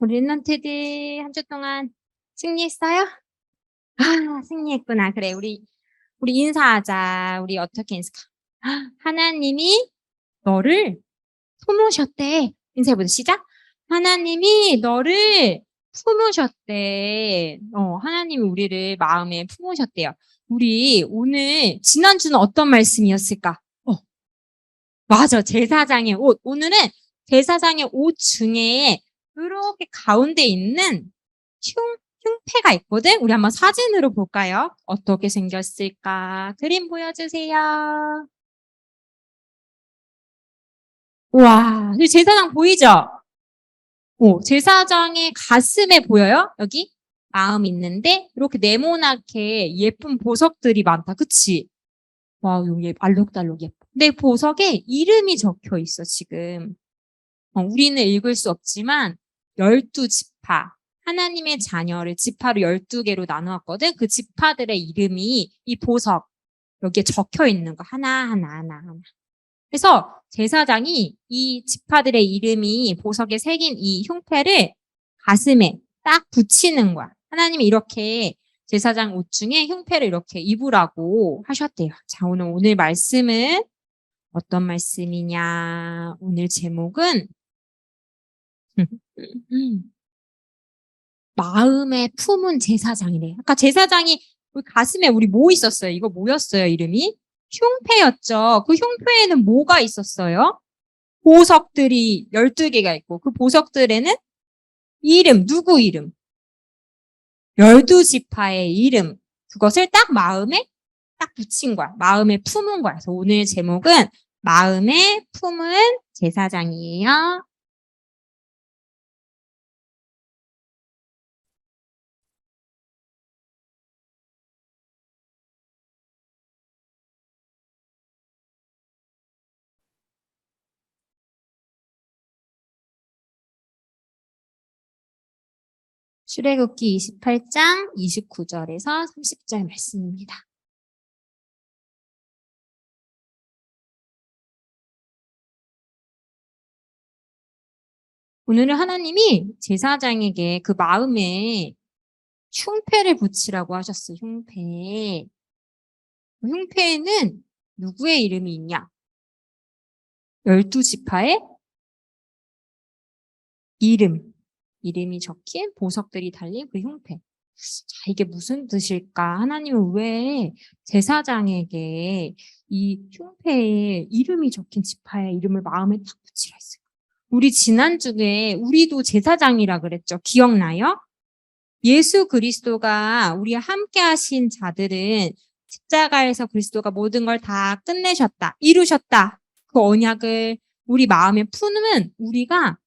우리 랩런트들 한주 동안 승리했어요? 아, 승리했구나. 그래, 우리, 우리 인사하자. 우리 어떻게? 아, 하나님이 너를 품으셨대. 인사해보자. 시작. 하나님이 너를 품으셨대. 어, 하나님이 우리를 마음에 품으셨대요. 우리 오늘, 지난주는 어떤 말씀이었을까? 어, 맞아. 제사장의 옷. 오늘은 제사장의 옷 중에 이렇게 가운데 있는 흉, 흉패가 있거든? 우리 한번 사진으로 볼까요? 어떻게 생겼을까? 그림 보여주세요. 와, 이 제사장 보이죠? 오, 제사장의 가슴에 보여요? 여기? 마음 있는데, 이렇게 네모나게 예쁜 보석들이 많다. 그치? 와, 여기 알록달록 예뻐. 근데 보석에 이름이 적혀 있어, 지금. 어, 우리는 읽을 수 없지만, 열두 지파, 하나님의 자녀를 지파로 열두 개로 나누었거든. 그 지파들의 이름이 이 보석, 여기에 적혀 있는 거. 하나 하나, 하나 하나. 그래서 제사장이 이 지파들의 이름이 보석에 새긴 이 흉패를 가슴에 딱 붙이는 거야. 하나님이 이렇게 제사장 옷 중에 흉패를 이렇게 입으라고 하셨대요. 자, 오늘 오늘 말씀은 어떤 말씀이냐? 오늘 제목은 마음에 품은 제사장이래. 아까 제사장이 우리 가슴에 우리 뭐 있었어요? 이거 뭐였어요? 이름이? 흉패였죠. 그 흉패에는 뭐가 있었어요? 보석들이 12개가 있고 그 보석들에는 이름, 누구 이름? 12지파의 이름. 그것을 딱 마음에 딱 붙인 거야. 마음에 품은 거야. 그래서 오늘 제목은 마음에 품은 제사장이에요. 출애굽기 28장 29절에서 30절 말씀입니다. 오늘은 하나님이 제사장에게 그 마음에 흉패를 붙이라고 하셨어요. 흉패. 그 흉패에는 누구의 이름이 있냐? 열두 지파의 이름. 이름이 적힌 보석들이 달린 그 흉패. 자, 이게 무슨 뜻일까? 하나님은 왜 제사장에게 이 흉패에 이름이 적힌 지파의 이름을 마음에 딱 붙이라 했을까? 우리 지난주에 우리도 제사장이라 그랬죠. 기억나요? 예수 그리스도가 우리와 함께 하신 자들은 십자가에서 그리스도가 모든 걸 다 끝내셨다. 이루셨다. 그 언약을 우리 마음에 푸는 우리가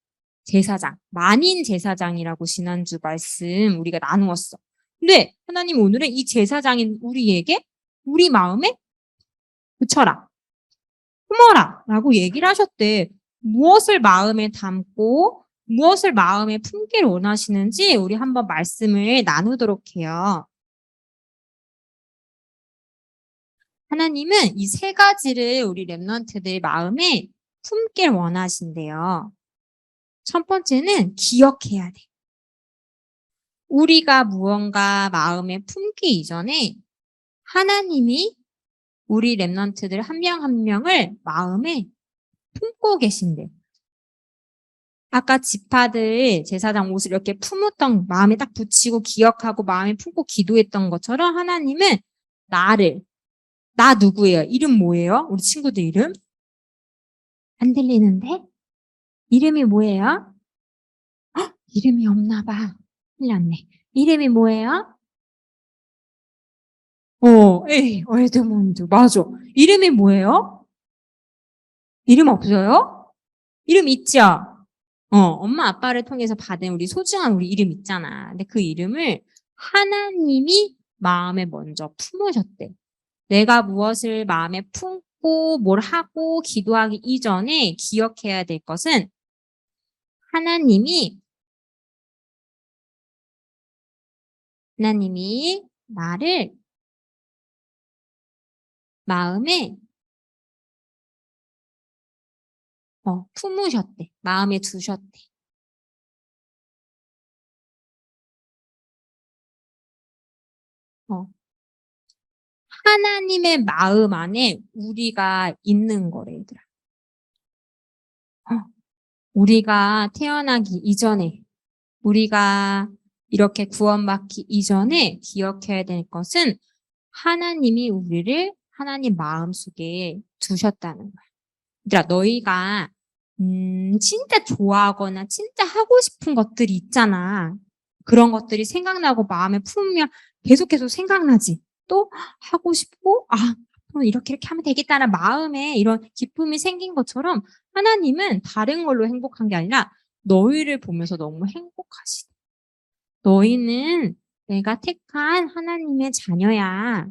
제사장, 만인 제사장이라고 지난주 말씀 우리가 나누었어. 근데 하나님 오늘은 이 제사장인 우리에게 우리 마음에 붙여라. 품어라. 라고 얘기를 하셨대. 무엇을 마음에 담고 무엇을 마음에 품기를 원하시는지 우리 한번 말씀을 나누도록 해요. 하나님은 이 세 가지를 우리 랩런트들 마음에 품길 원하신대요. 첫 번째는 기억해야 돼. 우리가 무언가 마음에 품기 이전에 하나님이 우리 랩런트들 한 명한 명을 마음에 품고 계신대. 아까 지파들 제사장 옷을 이렇게 품었던 마음에 딱 붙이고 기억하고 마음에 품고 기도했던 것처럼 하나님은 나를 나 누구예요? 이름 뭐예요? 우리 친구들 이름? 안 들리는데? 이름이 뭐예요? 헉, 이름이 없나 봐. 났네. 이름이 뭐예요? 어, 에이, 에드몬드. 맞아. 이름이 뭐예요? 이름 없어요? 이름 있죠? 어, 엄마 아빠를 통해서 받은 우리 소중한 우리 이름 있잖아. 근데 그 이름을 하나님이 마음에 먼저 품으셨대. 내가 무엇을 마음에 품고 뭘 하고 기도하기 이전에 기억해야 될 것은 하나님이 하나님이 나를 마음에 어, 품으셨대. 마음에 두셨대. 어. 하나님의 마음 안에 우리가 있는 거래, 얘들아. 어. 우리가 태어나기 이전에, 우리가 이렇게 구원받기 이전에 기억해야 될 것은 하나님이 우리를 하나님 마음 속에 두셨다는 거야. 얘들아, 너희가 음, 진짜 좋아하거나 진짜 하고 싶은 것들이 있잖아. 그런 것들이 생각나고 마음에 품으면 계속 계속 생각나지. 또 하고 싶고, 아, 이렇게 이렇게 하면 되겠다는 마음에 이런 기쁨이 생긴 것처럼 하나님은 다른 걸로 행복한 게 아니라 너희를 보면서 너무 행복하시다. 너희는 내가 택한 하나님의 자녀야.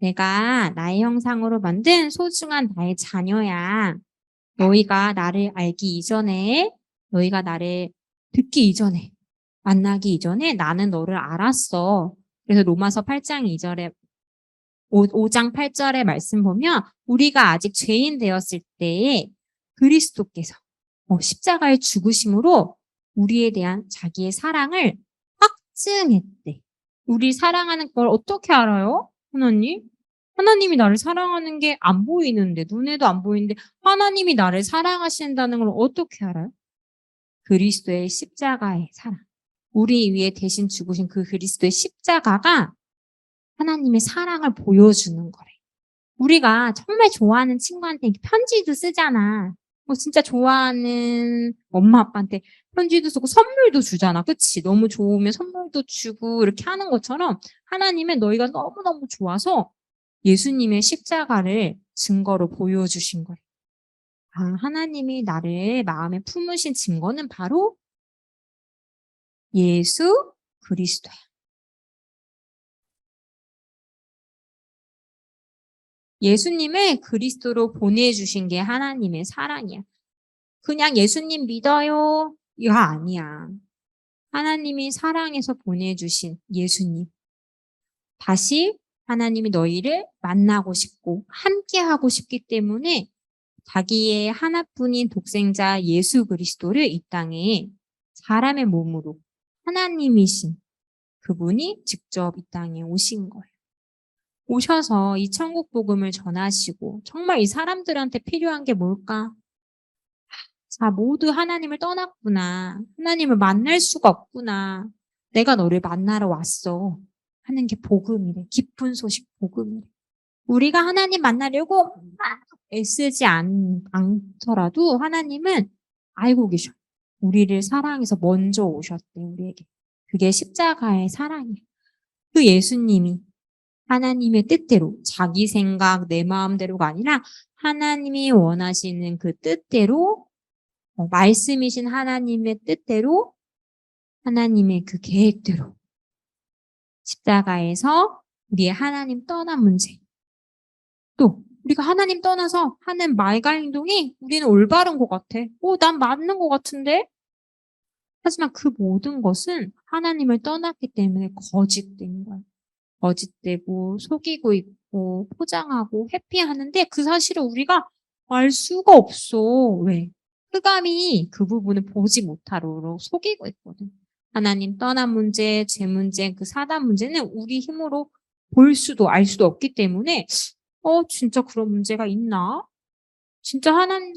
내가 나의 형상으로 만든 소중한 나의 자녀야. 너희가 나를 알기 이전에, 너희가 나를 듣기 이전에, 만나기 이전에 나는 너를 알았어. 그래서 로마서 8장 2절에 5, 장 8절의 말씀 보면 우리가 아직 죄인 되었을 때에 그리스도께서 어, 십자가의 죽으심으로 우리에 대한 자기의 사랑을 확증했대. 우리 사랑하는 걸 어떻게 알아요? 하나님? 하나님이 나를 사랑하는 게 안 보이는데, 눈에도 안 보이는데, 하나님이 나를 사랑하신다는 걸 어떻게 알아요? 그리스도의 십자가의 사랑. 우리 위에 대신 죽으신 그 그리스도의 십자가가 하나님의 사랑을 보여주는 거래. 우리가 정말 좋아하는 친구한테 편지도 쓰잖아. 뭐 진짜 좋아하는 엄마 아빠한테 편지도 쓰고 선물도 주잖아. 그치? 너무 좋으면 선물도 주고 이렇게 하는 것처럼 하나님은 너희가 너무너무 좋아서 예수님의 십자가를 증거로 보여주신 거예요. 아, 하나님이 나를 마음에 품으신 증거는 바로 예수 그리스도야. 예수님을 그리스도로 보내주신 게 하나님의 사랑이야. 그냥 예수님 믿어요. 이거 아니야. 하나님이 사랑해서 보내주신 예수님. 다시 하나님이 너희를 만나고 싶고 함께 하고 싶기 때문에 자기의 하나뿐인 독생자 예수 그리스도를 이 땅에 사람의 몸으로 하나님이신 그분이 직접 이 땅에 오신 거예요. 오셔서 이 천국 복음을 전하시고 정말 이 사람들한테 필요한 게 뭘까? 자, 모두 하나님을 떠났구나. 하나님을 만날 수가 없구나. 내가 너를 만나러 왔어. 하는 게 복음이래. 기쁜 소식 복음이래. 우리가 하나님 만나려고 막 애쓰지 않, 않더라도 하나님은 알고 계셔. 우리를 사랑해서 먼저 오셨대, 우리에게. 그게 십자가의 사랑이야. 그 예수님이 하나님의 뜻대로 자기 생각, 내 마음대로가 아니라 하나님이 원하시는 그 뜻대로 어, 말씀이신 하나님의 뜻대로 하나님의 그 계획대로 십자가에서 우리의 하나님 떠난 문제 또 우리가 하나님 떠나서 하는 말과 행동이 우리는 올바른 것 같아. 오, 난 맞는 것 같은데? 하지만 그 모든 것은 하나님을 떠났기 때문에 거짓된 거야. 거짓되고 속이고 있고 포장하고 회피하는데 그 사실을 우리가 알 수가 없어. 왜? 흑암이 그 부분을 보지 못하도록 속이고 있거든. 하나님 떠난 문제, 제 문제, 그 사단 문제는 우리 힘으로 볼 수도 알 수도 없기 때문에 어 진짜 그런 문제가 있나? 진짜 하나님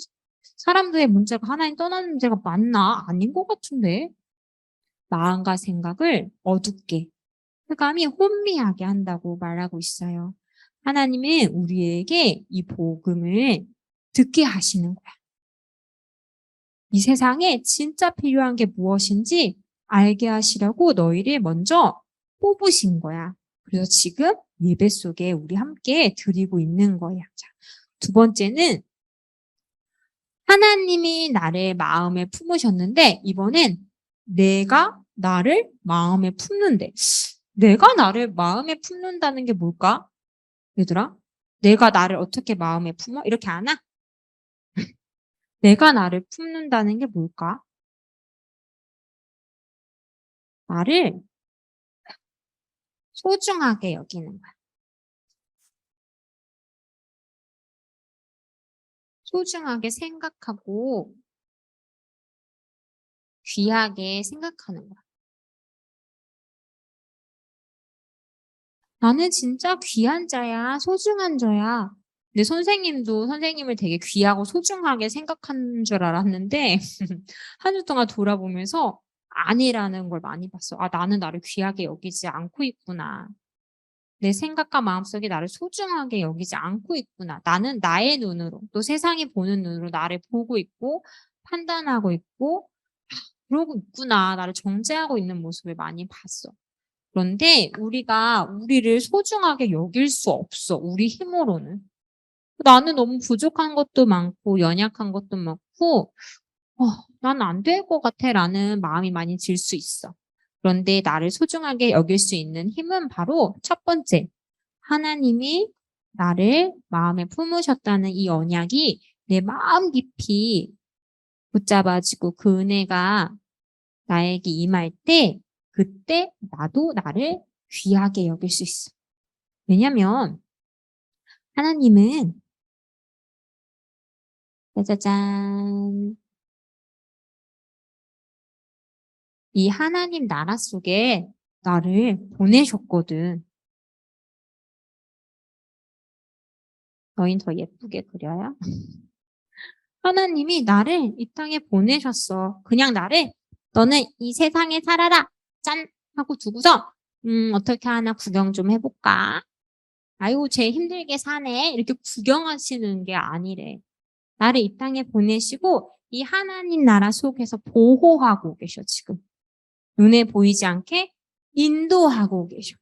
사람들의 문제가 하나님 떠나는 문제가 맞나? 아닌 것 같은데 마음과 생각을 어둡게 흑암이 혼미하게 한다고 말하고 있어요. 하나님은 우리에게 이 복음을 듣게 하시는 거야. 이 세상에 진짜 필요한 게 무엇인지 알게 하시려고 너희를 먼저 뽑으신 거야. 그래서 지금 예배 속에 우리 함께 드리고 있는 거야. 자, 두 번째는 하나님이 나를 마음에 품으셨는데 이번엔 내가 나를 마음에 품는데 내가 나를 마음에 품는다는 게 뭘까? 얘들아, 내가 나를 어떻게 마음에 품어? 이렇게 안아? 내가 나를 품는다는 게 뭘까? 나를 소중하게 여기는 거야. 소중하게 생각하고 귀하게 생각하는 거야. 나는 진짜 귀한 자야, 소중한 자야. 근데 선생님도 선생님을 되게 귀하고 소중하게 생각한 줄 알았는데 한 주 동안 돌아보면서 아니라는 걸 많이 봤어. 아, 나는 나를 귀하게 여기지 않고 있구나. 내 생각과 마음속에 나를 소중하게 여기지 않고 있구나. 나는 나의 눈으로, 또 세상이 보는 눈으로 나를 보고 있고, 판단하고 있고, 아, 그러고 있구나. 나를 정죄하고 있는 모습을 많이 봤어. 그런데 우리가 우리를 소중하게 여길 수 없어. 우리 힘으로는. 나는 너무 부족한 것도 많고, 연약한 것도 많고, 어, 난 안 될 것 같아. 라는 마음이 많이 들 수 있어. 그런데 나를 소중하게 여길 수 있는 힘은 바로 첫 번째, 하나님이 나를 마음에 품으셨다는 이 언약이 내 마음 깊이 붙잡아지고 그 은혜가 나에게 임할 때 그때 나도 나를 귀하게 여길 수 있어. 왜냐면 하나님은 짜자잔 이 하나님 나라 속에 나를 보내셨거든. 너흰 더 예쁘게 그려요? 하나님이 나를 이 땅에 보내셨어. 그냥 나를 너는 이 세상에 살아라. 짠! 하고 두고서 음 어떻게 하나 구경 좀 해볼까? 아이고 쟤 힘들게 사네. 이렇게 구경하시는 게 아니래. 나를 이 땅에 보내시고 이 하나님 나라 속에서 보호하고 계셔 지금. 눈에 보이지 않게 인도하고 계셔.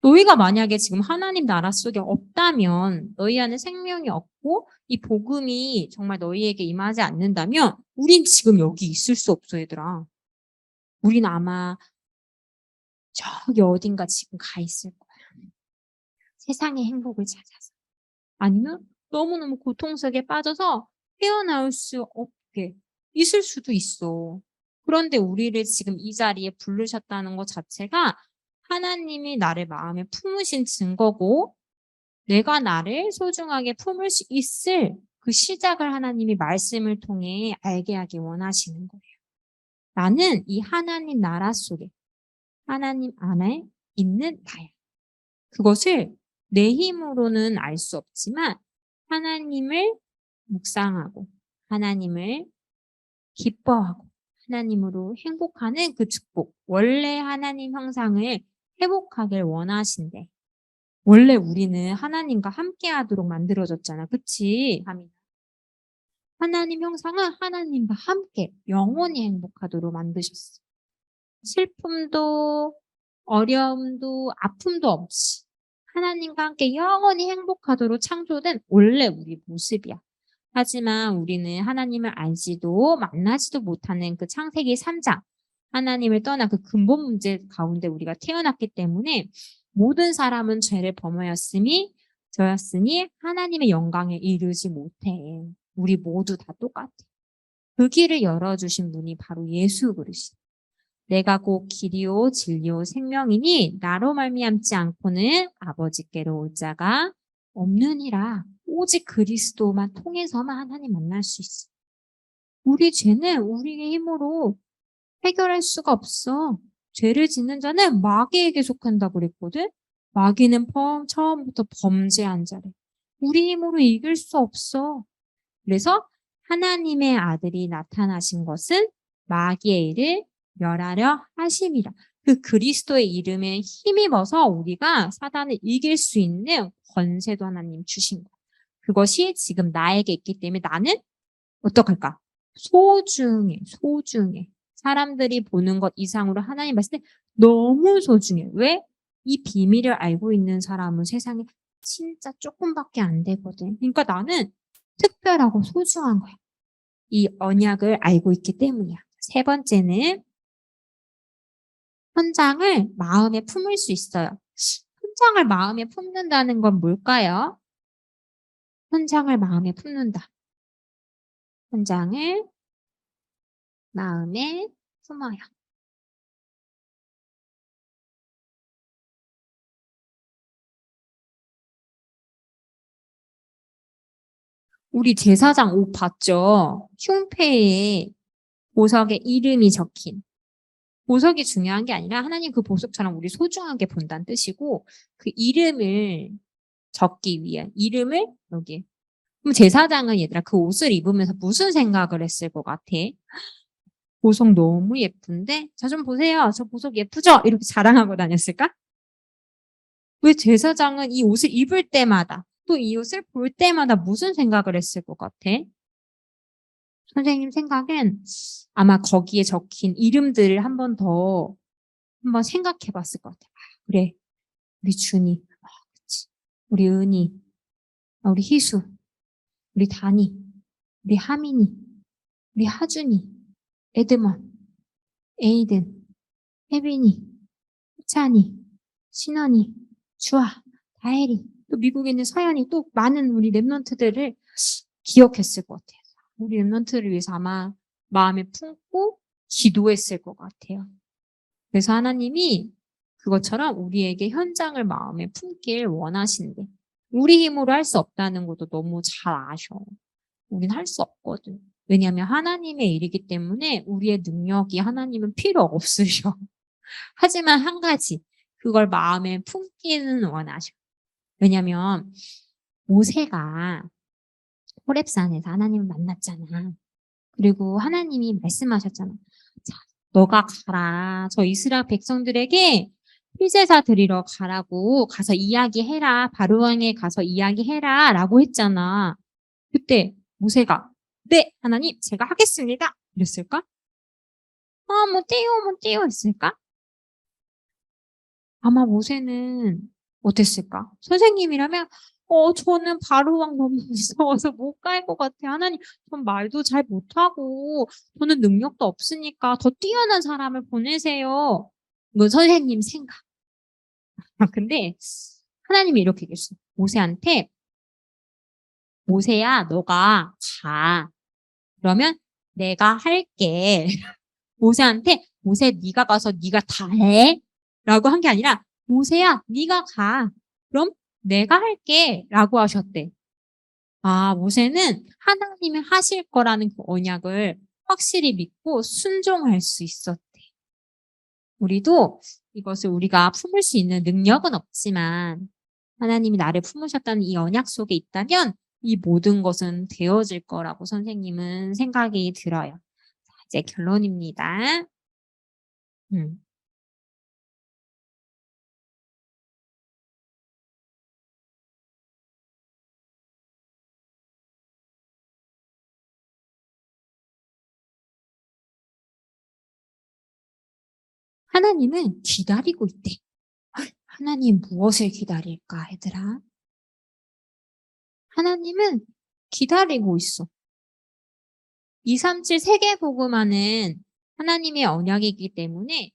너희가 만약에 지금 하나님 나라 속에 없다면 너희 안에 생명이 없고 이 복음이 정말 너희에게 임하지 않는다면 우린 지금 여기 있을 수 없어 얘들아. 우린 아마 저기 어딘가 지금 가 있을 거야. 세상의 행복을 찾아서. 아니면 너무너무 고통 속에 빠져서 헤어나올 수 없게 있을 수도 있어. 그런데 우리를 지금 이 자리에 부르셨다는 것 자체가 하나님이 나를 마음에 품으신 증거고 내가 나를 소중하게 품을 수 있을 그 시작을 하나님이 말씀을 통해 알게 하기 원하시는 거예요. 나는 이 하나님 나라 속에 하나님 안에 있는 나야. 그것을 내 힘으로는 알 수 없지만 하나님을 묵상하고 하나님을 기뻐하고 하나님으로 행복하는 그 축복, 원래 하나님 형상을 회복하길 원하신대. 원래 우리는 하나님과 함께 하도록 만들어졌잖아. 그치? 하나 님 형상은 하나님과 함께 영원히 행복하도록 만드셨어. 슬픔도 어려움도 아픔도 없이 하나님과 함께 영원히 행복하도록 창조된 원래 우리 모습이야. 하지만 우리는 하나님을 알지도 만나지도 못하는 그 창세기 3장 하나님을 떠난 그 근본 문제 가운데 우리가 태어났기 때문에 모든 사람은 죄를 범하였으니 저였으니 하나님의 영광에 이르지 못해. 우리 모두 다 똑같아. 그 길을 열어주신 분이 바로 예수 그리스도. 내가 곧 길이요 진리요 생명이니 나로 말미암지 않고는 아버지께로 올 자가 없느니라. 오직 그리스도만 통해서만 하나님 만날 수 있어. 우리 죄는 우리의 힘으로 해결할 수가 없어. 죄를 짓는 자는 마귀에게 속한다고 그랬거든. 마귀는 처음부터 범죄한 자래. 우리 힘으로 이길 수 없어. 그래서 하나님의 아들이 나타나신 것은 마귀의 일을 멸하려 하심이라. 그 그리스도의 이름에 힘입어서 우리가 사단을 이길 수 있는 권세도 하나님 주신 거야. 그것이 지금 나에게 있기 때문에 나는 어떡할까? 소중해, 소중해. 사람들이 보는 것 이상으로 하나님 봤을 때 너무 소중해. 왜? 이 비밀을 알고 있는 사람은 세상에 진짜 조금밖에 안 되거든. 그러니까 나는 특별하고 소중한 거야. 이 언약을 알고 있기 때문이야. 세 번째는 현장을 마음에 품을 수 있어요. 현장을 마음에 품는다는 건 뭘까요? 현장을 마음에 품는다. 현장을 마음에 품어요. 우리 제사장 옷 봤죠? 흉패에 보석에 이름이 적힌 보석이 중요한 게 아니라 하나님 그 보석처럼 우리 소중하게 본다는 뜻이고 그 이름을 적기 위한 이름을 여기. 그럼 제사장은 얘들아 그 옷을 입으면서 무슨 생각을 했을 것 같아? 보석 너무 예쁜데? 자 좀 보세요. 저 보석 예쁘죠? 이렇게 자랑하고 다녔을까? 왜 제사장은 이 옷을 입을 때마다 또이 옷을 볼 때마다 무슨 생각을 했을 것 같아? 선생님 생각엔 아마 거기에 적힌 이름들을 한 번 더 한번 생각해 봤을 것 같아. 아, 그래. 우리 준이. 아, 그치. 우리 은이. 아, 우리 희수. 우리 다니. 우리 하민이. 우리 하준이. 에드먼. 에이든. 혜빈이. 찬이. 신원이. 주아. 다혜리. 또 미국에 있는 서연이 또 많은 우리 랩런트들을 기억했을 것 같아요. 우리 랩런트를 위해서 아마 마음에 품고 기도했을 것 같아요. 그래서 하나님이 그것처럼 우리에게 현장을 마음에 품길 원하신대. 우리 힘으로 할 수 없다는 것도 너무 잘 아셔. 우린 할 수 없거든. 왜냐하면 하나님의 일이기 때문에 우리의 능력이 하나님은 필요 없으셔. 하지만 한 가지, 그걸 마음에 품기는 원하셔. 왜냐하면 모세가 호랩산에서 하나님을 만났잖아. 그리고 하나님이 말씀하셨잖아. 자, 너가 가라. 저 이스라엘 백성들에게 필제사 드리러 가라고 가서 이야기해라. 바로왕에 가서 이야기해라. 라고 했잖아. 그때 모세가 네, 하나님, 제가 하겠습니다. 이랬을까? 아, 뭐 띄워, 뭐 했을까? 아마 모세는 어땠을까? 선생님이라면 어, 저는 바로왕 너무 무서워서 못 갈 것 같아. 하나님, 전 말도 잘 못하고, 저는 능력도 없으니까 더 뛰어난 사람을 보내세요. 이건 선생님 생각. 아, 근데 하나님이 이렇게 얘기했어. 모세한테, 모세야, 너가 가. 그러면 내가 할게. 모세한테, 모세 네가 가서 네가 다 해. 라고 한 게 아니라, 모세야, 네가 가. 그럼 내가 할게 라고 하셨대. 아, 모세는 하나님이 하실 거라는 그 언약을 확실히 믿고 순종할 수 있었대. 우리도 이것을 우리가 품을 수 있는 능력은 없지만 하나님이 나를 품으셨다는 이 언약 속에 있다면 이 모든 것은 되어질 거라고 선생님은 생각이 들어요. 자, 이제 결론입니다. 음. 하나님은 기다리고 있대. 하나님 무엇을 기다릴까, 얘들아? 하나님은 기다리고 있어. 237 세계 복음화는 하나님의 언약이기 때문에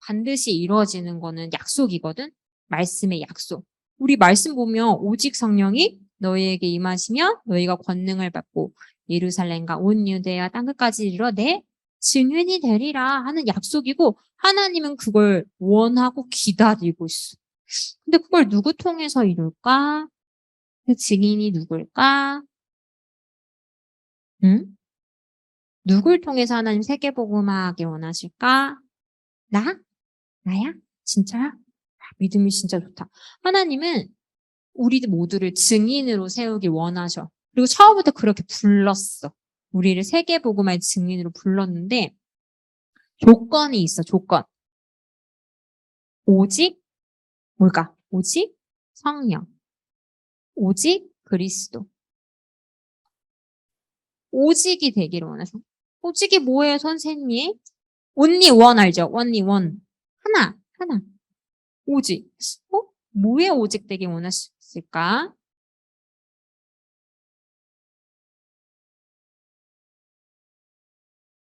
반드시 이루어지는 거는 약속이거든. 말씀의 약속. 우리 말씀 보면 오직 성령이 너희에게 임하시면 너희가 권능을 받고 예루살렘과 온 유대와 땅끝까지 이르러 내 증인이 되리라 하는 약속이고 하나님은 그걸 원하고 기다리고 있어. 근데 그걸 누구 통해서 이룰까? 그 증인이 누굴까? 응? 누굴 통해서 하나님 세계복음화하게 원하실까? 나? 나야? 진짜야? 아, 믿음이 진짜 좋다. 하나님은 우리 모두를 증인으로 세우길 원하셔. 그리고 처음부터 그렇게 불렀어. 우리를 세계 복음화의 증인으로 불렀는데 조건이 있어, 조건. 오직 뭘까? 오직 성령. 오직 그리스도. 오직이 되기를 원해서. 오직이 뭐예요, 선생님? only one 알죠? only one. 하나, 하나. 오직. 어? 뭐에 오직 되기 원하실까?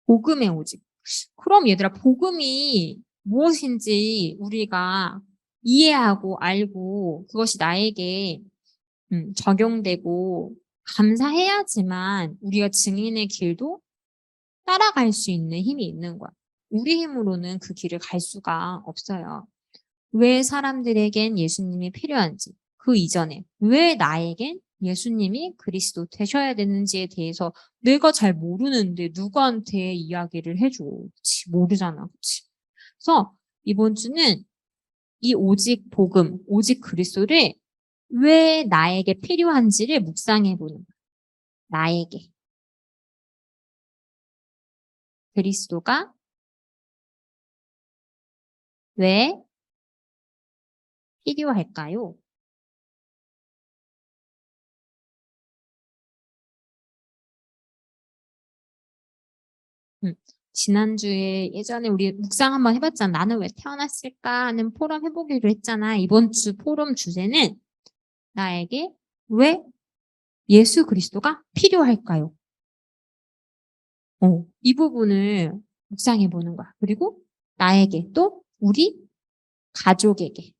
복음의 오직. 그럼 얘들아, 복음이 무엇인지 우리가 이해하고 알고 그것이 나에게 음, 적용되고 감사해야지만 우리가 증인의 길도 따라갈 수 있는 힘이 있는 거야. 우리 힘으로는 그 길을 갈 수가 없어요. 왜 사람들에겐 예수님이 필요한지, 그 이전에 왜 나에겐 예수님이 그리스도 되셔야 되는지에 대해서 내가 잘 모르는데 누구한테 이야기를 해줘. 그치? 모르잖아. 그치? 그래서 이번 주는 이 오직 복음, 오직 그리스도를 왜 나에게 필요한지를 묵상해 보는 거야. 나에게. 그리스도가 왜 필요할까요? 음, 지난주에 예전에 우리 묵상 한번 해봤잖아. 나는 왜 태어났을까 하는 포럼 해보기로 했잖아. 이번 주 포럼 주제는 나에게 왜 예수 그리스도가 필요할까요? 어, 이 부분을 묵상해 보는 거야. 그리고 나에게 또 우리 가족에게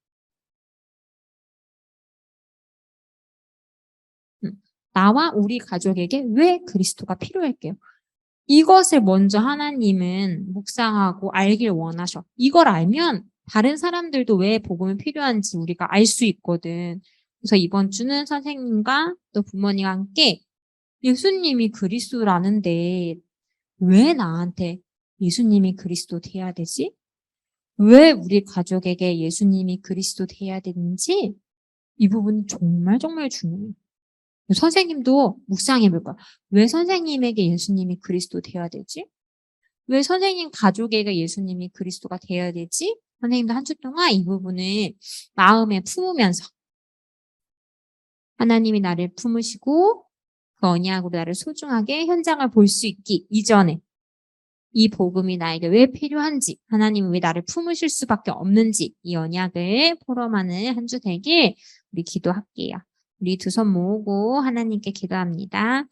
음, 나와 우리 가족에게 왜 그리스도가 필요할게요? 이것을 먼저 하나님은 묵상하고 알길 원하셔. 이걸 알면 다른 사람들도 왜 복음이 필요한지 우리가 알 수 있거든. 그래서 이번 주는 선생님과 또 부모님과 함께 예수님이 그리스도라는데 왜 나한테 예수님이 그리스도 돼야 되지? 왜 우리 가족에게 예수님이 그리스도 돼야 되는지 이 부분이 정말 정말 중요해요. 선생님도 묵상해 볼 거야. 왜 선생님에게 예수님이 그리스도 되어야 되지? 왜 선생님 가족에게 예수님이 그리스도가 되어야 되지? 선생님도 한 주 동안 이 부분을 마음에 품으면서 하나님이 나를 품으시고 그 언약으로 나를 소중하게 현장을 볼 수 있기 이전에 이 복음이 나에게 왜 필요한지 하나님이 왜 나를 품으실 수밖에 없는지 이 언약을 포럼하는 한 주 되길 우리 기도할게요. 우리 두 손 모으고 하나님께 기도합니다.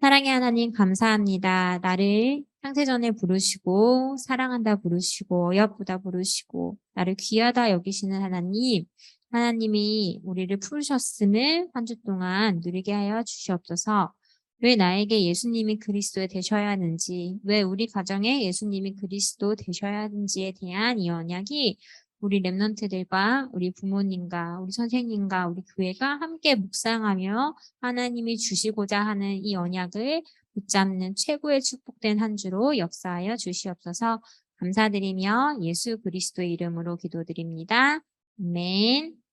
사랑의 하나님 감사합니다. 나를 창세전에 부르시고 사랑한다 부르시고 어여쁘다 부르시고 나를 귀하다 여기시는 하나님 하나님이 우리를 부르셨음을 한 주 동안 누리게 하여 주시옵소서. 왜 나에게 예수님이 그리스도 되셔야 하는지, 왜 우리 가정에 예수님이 그리스도 되셔야 하는지에 대한 이 언약이 우리 랩런트들과 우리 부모님과 우리 선생님과 우리 교회가 함께 묵상하며 하나님이 주시고자 하는 이 언약을 붙잡는 최고의 축복된 한 주로 역사하여 주시옵소서 감사드리며 예수 그리스도의 이름으로 기도드립니다. 아멘.